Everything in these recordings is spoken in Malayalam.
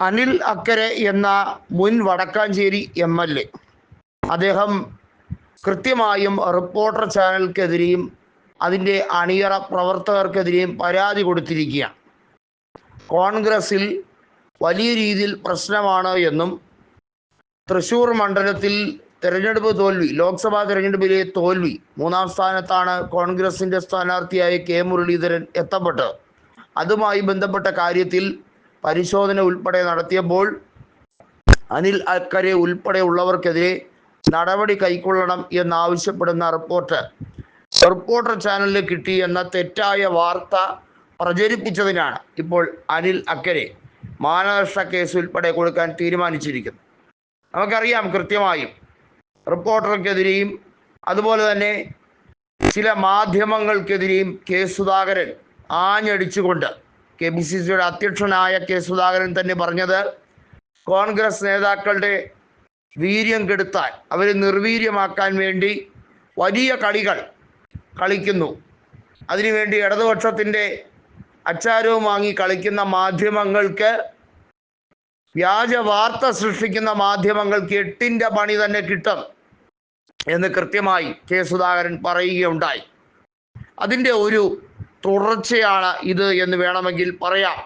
അനിൽ അക്കരെ എന്ന മുൻ വടക്കാഞ്ചേരി എം എൽ എ. അദ്ദേഹം കൃത്യമായും റിപ്പോർട്ടർ ചാനൽക്കെതിരെയും അതിന്റെ അണിയറ പ്രവർത്തകർക്കെതിരെയും പരാതി കൊടുത്തിരിക്കുകയാണ്. കോൺഗ്രസിൽ വലിയ രീതിയിൽ പ്രശ്നമാണ് എന്നും തൃശൂർ മണ്ഡലത്തിൽ തെരഞ്ഞെടുപ്പ് തോൽവി ലോക്സഭാ തെരഞ്ഞെടുപ്പിലെ തോൽവി മൂന്നാം സ്ഥാനത്താണ് കോൺഗ്രസിന്റെ സ്ഥാനാർത്ഥിയായ കെ മുരളീധരൻ എത്തപ്പെട്ടത്. അതുമായി ബന്ധപ്പെട്ട കാര്യത്തിൽ പരിശോധന ഉൾപ്പെടെ നടത്തിയപ്പോൾ അനിൽ അക്കരെ ഉൾപ്പെടെയുള്ളവർക്കെതിരെ നടപടി കൈക്കൊള്ളണം എന്നാവശ്യപ്പെടുന്ന റിപ്പോർട്ട്. റിപ്പോർട്ടർ ചാനലിൽ കിട്ടി എന്ന തെറ്റായ വാർത്ത പ്രചരിപ്പിച്ചതിനാണ് ഇപ്പോൾ അനിൽ അക്കരെ മാനനഷ്ട കേസ് ഉൾപ്പെടെ കൊടുക്കാൻ തീരുമാനിച്ചിരിക്കുന്നു നമുക്കറിയാം കൃത്യമായും റിപ്പോർട്ടർക്കെതിരെയും അതുപോലെ തന്നെ ചില മാധ്യമങ്ങൾക്കെതിരെയും കെ സുധാകരൻ ആഞ്ഞടിച്ചുകൊണ്ട് കെ പി സി സിയുടെ അധ്യക്ഷനായ കെ സുധാകരൻ തന്നെ പറഞ്ഞത് കോൺഗ്രസ് നേതാക്കളുടെ വീര്യം കെടുത്താൻ അവരെ നിർവീര്യമാക്കാൻ വേണ്ടി വലിയ കളികൾ കളിക്കുന്നു. അതിനുവേണ്ടി ഇടതുപക്ഷത്തിന്റെ അച്ചാരവും വാങ്ങി കളിക്കുന്ന മാധ്യമങ്ങൾക്ക് വ്യാജ വാർത്ത സൃഷ്ടിക്കുന്ന മാധ്യമങ്ങൾക്ക് എട്ടിന്റെ പണി തന്നെ കിട്ടും എന്ന് കൃത്യമായി കെ സുധാകരൻ പറയുകയുണ്ടായി. അതിന്റെ ഒരു തുടർച്ചയാണ് ഇത് എന്ന് വേണമെങ്കിൽ പറയാം.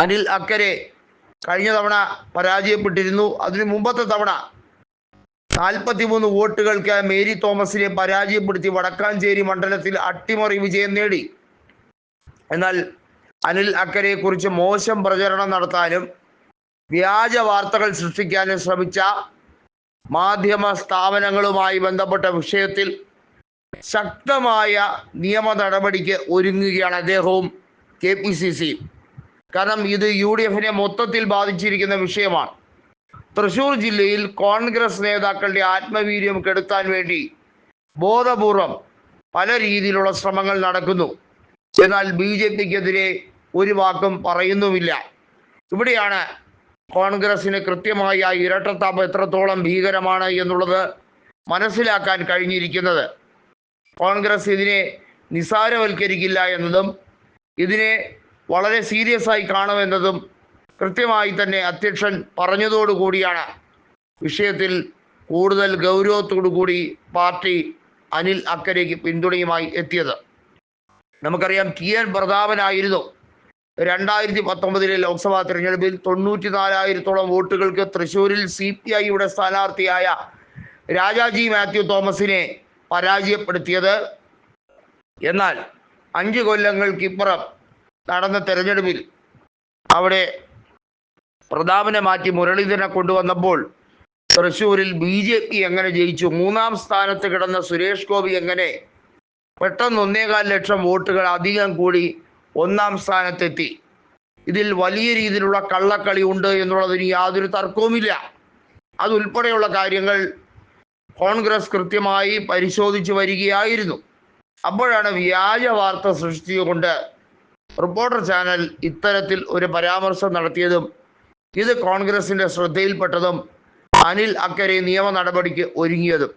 അനിൽ അക്കരെ കഴിഞ്ഞ തവണ പരാജയപ്പെട്ടിരുന്നു. അതിനു മുമ്പത്തെ തവണ നാൽപ്പത്തിമൂന്ന് വോട്ടുകൾക്ക് മേരി തോമസിനെ പരാജയപ്പെടുത്തി വടക്കാഞ്ചേരി മണ്ഡലത്തിൽ അട്ടിമറി വിജയം നേടി. എന്നാൽ അനിൽ അക്കരെ കുറിച്ച് മോശം പ്രചരണം നടത്താനും വ്യാജ വാർത്തകൾ സൃഷ്ടിക്കാനും ശ്രമിച്ച മാധ്യമ സ്ഥാപനങ്ങളുമായി ബന്ധപ്പെട്ട വിഷയത്തിൽ ശക്തമായ നിയമ നടപടിക്ക് ഒരുങ്ങുകയാണ് അദ്ദേഹവും കെ പി സി സി. കാരണം ഇത് യു ഡി എഫിനെ മൊത്തത്തിൽ ബാധിച്ചിരിക്കുന്ന വിഷയമാണ്. തൃശൂർ ജില്ലയിൽ കോൺഗ്രസ് നേതാക്കളുടെ ആത്മവീര്യം കെടുത്താൻ വേണ്ടി ബോധപൂർവം പല രീതിയിലുള്ള ശ്രമങ്ങൾ നടക്കുന്നു. എന്നാൽ ബി ജെ പിക്കെതിരെ ഒരു വാക്കും പറയുന്നുമില്ല. ഇവിടെയാണ് കോൺഗ്രസിന് കൃത്യമായി ആ ഇരട്ടത്താപ്പ് എത്രത്തോളം ഭീകരമാണ് എന്നുള്ളത് മനസ്സിലാക്കാൻ കഴിഞ്ഞിരിക്കുന്നത്. കോൺഗ്രസ് ഇതിനെ നിസാരവൽക്കരിക്കില്ല എന്നതും ഇതിനെ വളരെ സീരിയസ് ആയി കാണുമെന്നതും കൃത്യമായി തന്നെ അധ്യക്ഷൻ പറഞ്ഞതോടുകൂടിയാണ് വിഷയത്തിൽ കൂടുതൽ ഗൗരവത്തോടു കൂടി പാർട്ടി അനിൽ അക്കരയ്ക്ക് പിന്തുണയുമായി എത്തിയത്. നമുക്കറിയാം ടി എൻ പ്രതാപനായിരുന്നു രണ്ടായിരത്തി പത്തൊമ്പതിലെ ലോക്സഭാ തിരഞ്ഞെടുപ്പിൽ തൊണ്ണൂറ്റി നാലായിരത്തോളം വോട്ടുകൾക്ക് തൃശ്ശൂരിൽ സി പി ഐയുടെ സ്ഥാനാർത്ഥിയായ രാജാജി മാത്യു തോമസിനെ പരാജയപ്പെടുത്തിയത്. എന്നാൽ അഞ്ച് കൊല്ലങ്ങൾക്കിപ്പുറം നടന്ന തെരഞ്ഞെടുപ്പിൽ അവിടെ പ്രതാപനെ മാറ്റി മുരളീധരനെ കൊണ്ടുവന്നപ്പോൾ തൃശ്ശൂരിൽ ബി ജെ പി എങ്ങനെ ജയിച്ചു മൂന്നാം സ്ഥാനത്ത് കിടന്ന സുരേഷ് ഗോപി എങ്ങനെ പെട്ടെന്ന് ഒന്നേകാൽ ലക്ഷം വോട്ടുകൾ അധികം കൂടി ഒന്നാം സ്ഥാനത്തെത്തി. ഇതിൽ വലിയ രീതിയിലുള്ള കള്ളക്കളി ഉണ്ട് എന്നുള്ളതിന് യാതൊരു തർക്കവുമില്ല. അതുൾപ്പെടെയുള്ള കാര്യങ്ങൾ കോൺഗ്രസ് കൃത്യമായി പരിശോധിച്ചു വരികയായിരുന്നു. അപ്പോഴാണ് വ്യാജ വാർത്ത സൃഷ്ടിച്ചുകൊണ്ട് റിപ്പോർട്ടർ ചാനൽ ഇത്തരത്തിൽ ഒരു പരാമർശം നടത്തിയതും ഇത് കോൺഗ്രസിന്റെ ശ്രദ്ധയിൽപ്പെട്ടതും അനിൽ അക്കരെ നിയമ നടപടിക്ക് ഒരുങ്ങിയതും.